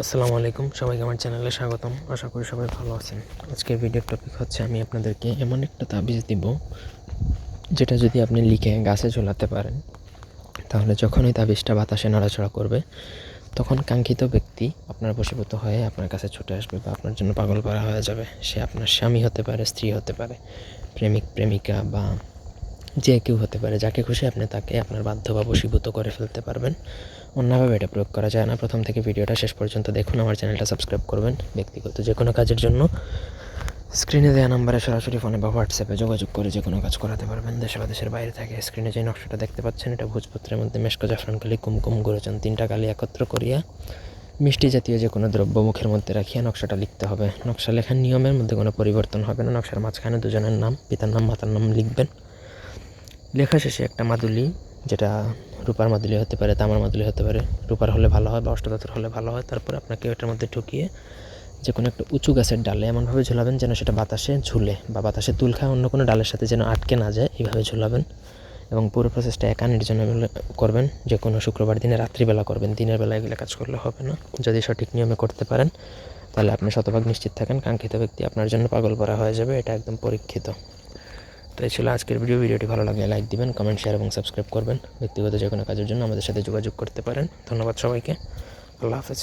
আসসালামু আলাইকুম। সবাইকে আমার চ্যানেলে স্বাগতম। আশা করি সবাই ভালো আছেন। আজকের ভিডিওর টপিক হচ্ছে, আমি আপনাদেরকে এমন একটা তাবিজ দিব, যেটা যদি আপনি লিখে গাছে ঝোলাতে পারেন, তাহলে যখন ওই তাবিজটা বাতাসে নড়াচড়া করবে, তখন কাঙ্ক্ষিত ব্যক্তি আপনার বশীভূত হয়ে আপনার কাছে ছুটে আসবে বা আপনার জন্য পাগল করা হয়ে যাবে। সে আপনার স্বামী হতে পারে, স্ত্রী হতে পারে, প্রেমিক, প্রেমিকা বা যে কেউ হতে পারে, যাকে খুশি আপনি তাকে আপনার বাধ্য বা বশীভূত করে ফেলতে পারবেন। অন্যভাবে এটা প্রয়োগ করা যায় না। প্রথম থেকে ভিডিওটা শেষ পর্যন্ত দেখুন, আমার চ্যানেলটা সাবস্ক্রাইব করবেন। ব্যক্তিগত যে কোনো কাজের জন্য স্ক্রিনে দেওয়া নাম্বারে সরাসরি ফোনে বা হোয়াটসঅ্যাপে যোগাযোগ করে যে কোনো কাজ করাতে পারবেন। দেশে বা দেশের বাইরে থাকে স্ক্রিনে যে নকশাটা দেখতে পাচ্ছেন, এটা ভোজপত্রের মধ্যে মেশকো, জাফরান কালি কুমকুম গুরুচন তিনটা কালি একত্র করিয়া মিষ্টি জাতীয় যে কোনো দ্রব্য মুখের মধ্যে রাখিয়া নকশাটা লিখতে হবে। নকশা লেখার নিয়মের মধ্যে কোনো পরিবর্তন হবে না। নকশার মাঝখানে দুজনের নাম, পিতার নাম, মাতার নাম লিখবেন। লেখা শেষে একটা মাদুলি, যেটা রূপার মাদুলি হতে পারে, তামার মাদুলি হতে পারে। রূপার হলে ভালো হয় বা অষ্টধাতুর হলে ভালো হয়। তারপরে আপনাকে ওটার মধ্যে ঢুকিয়ে যে কোনো একটা উঁচু গাছের ডালে এমনভাবে ঝুলাবেন যেন সেটা বাতাসে ঝুলে বা বাতাসে তুল খায় অন্য কোনো ডালের সাথে যেন আটকে না যায়, এইভাবে ঝুলাবেন। এবং পুরো প্রসেসটা একা নির্জনে করবেন যে কোনো শুক্রবার দিনে রাত্রিবেলা করবেন। দিনের বেলা এগুলো কাজ করলে হবে না। যদি সঠিক নিয়মে করতে পারেন, তাহলে আপনি শতভাগ নিশ্চিত থাকেন। কাঙ্ক্ষিত ব্যক্তি আপনার জন্য পাগল করা হয়ে যাবে, এটা একদম পরীক্ষিত। তো এই ছিল আজকের ভিডিও ভিডিওটি ভালো লাগলে লাইক দিবেন কমেন্ট শেয়ার এবং সাবস্ক্রাইব করবেন। ব্যক্তিগত যে কোনো কাজের জন্য আমাদের সাথে যোগাযোগ করতে পারেন। ধন্যবাদ সবাইকে। আল্লাহ হাফেজ।